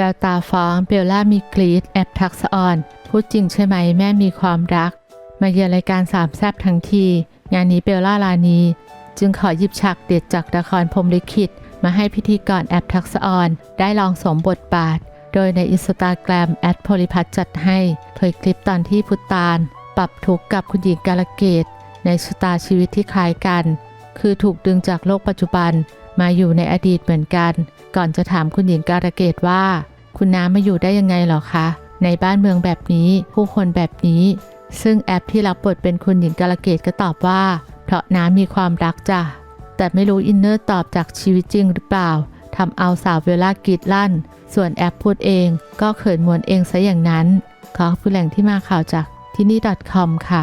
แววตาฟ้องเบลล่ามีกรีดแอบทักษะออน พูดจริงใช่ไหมแม่มีความรัก มาเยือนรายการสามแซบทั้งที งานนี้เบลล่าลานี จึงขอหยิบฉากเด็ดจากละครพรมลิขิต มาให้พิธีกรแอบทักษะออน ได้ลองสมบทบาท โดยในอินสตาแกรมแอดโพลิพัทจัดให้เผยคลิปตอนที่พุตตาน ปรับทุกข์กับคุณหญิงกาลเกต ในชะตาชีวิตที่คล้ายกัน คือถูกดึงจากโลกปัจจุบัน มาอยู่ในอดีตเหมือนกัน ก่อนจะถามคุณหญิงการะเกตว่า คุณน้ามาอยู่ได้ยังไงหรอคะ ในบ้านเมืองแบบนี้ผู้คนแบบนี้ ซึ่งแอปที่รับบทเป็นคุณหญิงกาลเกตก็ตอบว่า เพราะน้ามีความรักจ้ะแต่ไม่รู้อินเนอร์ตอบจากชีวิตจริงหรือเปล่าทำเอาสาวเวลากรีดลั่น ส่วนแอปพูดเองก็เขินมวนเองซะอย่างนั้น ขอขอบคุณแหล่งที่มาข่าวจากที่นี่ .com ค่ะ